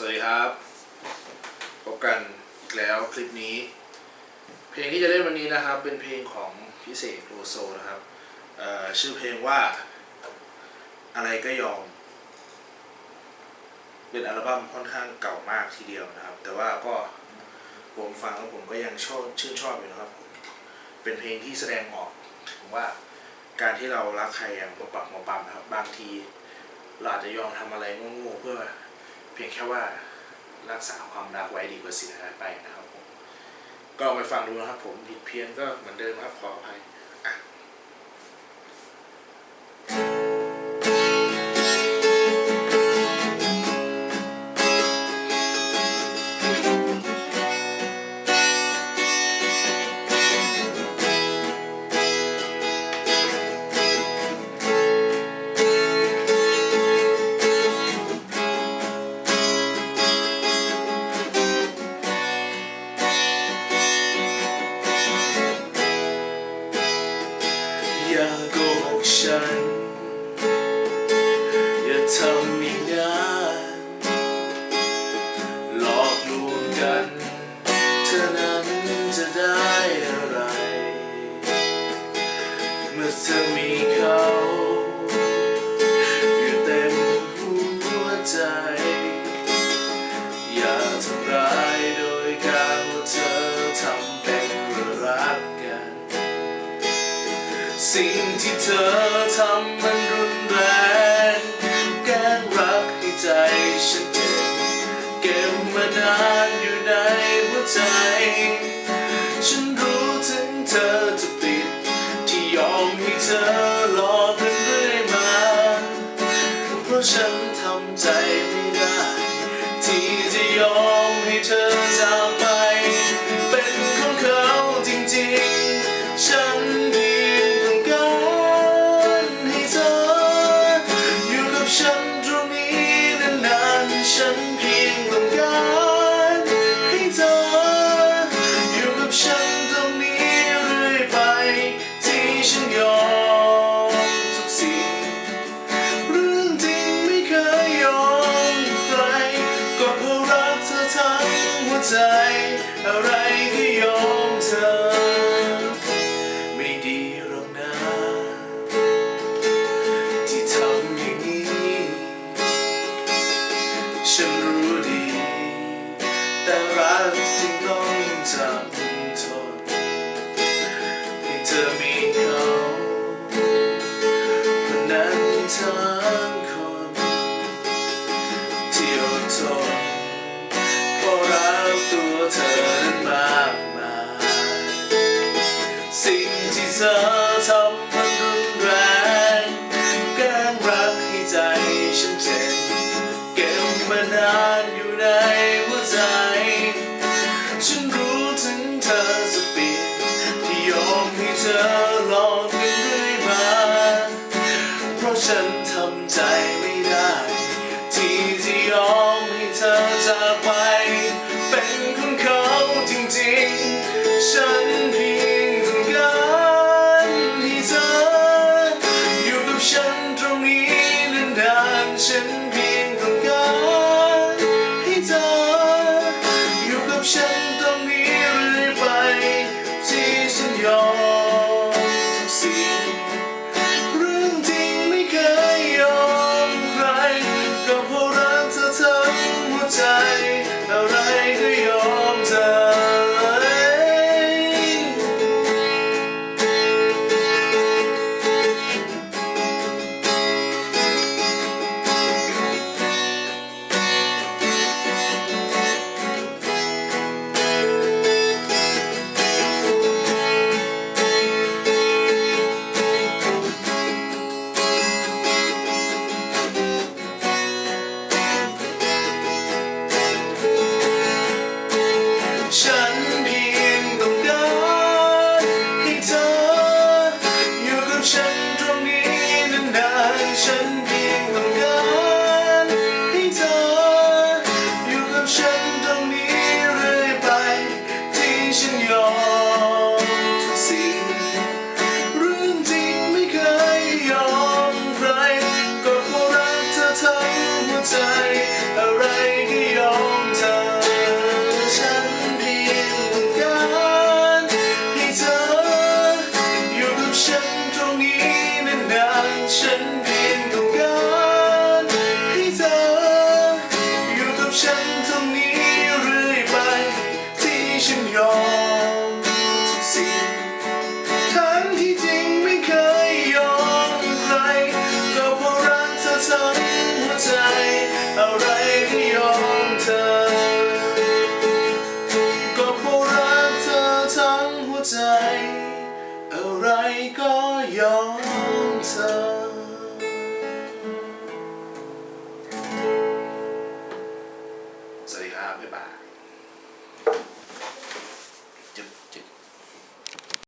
สวัสดีครับพบกันอีกแล้วคลิปนี้ เพลงที่จะเล่นวันนี้นะครับ เป็นเพลงของพิเศษโลโซนะครับชื่อเพลงว่าอะไรก็ยอม เป็นอัลบั้มค่อนข้างเก่ามากทีเดียวนะครับ แต่ว่าก็ผมฟังแล้วผมก็ยังชอบชื่นชอบอยู่นะครับ เป็นเพลงที่แสดงออกถึงว่าการที่เรารักใครอย่างมาปักมาปั๊มนะครับ บางทีเราอาจจะยอมทำอะไรโง่ๆเพื่อ พียงแค่ว่ารักษาความรักไว้ดีกว่าเสียไปนะครับผมก็ไปฟังดูนะครับผมผิดเพี้ยนก็เหมือนเดิมครับขออภัย สิ่งที่เธอทำมัน ใจ อะไรก็ยอมเธอ ไม่ดีหรอกนะ ที่ทำอย่างนี้ ฉันรู้ดี แต่รักจริงต้องทำ ยอมทุกสิ่งทั้งที่จริงไม่เคยยอมใครก็เพราะรักเธอทั้งหัวใจ อะไรที่ยอมเธอ ก็เพราะรักเธอทั้งหัวใจ อะไรก็ยอมเธอสวัสดีครับบ๊ายบาย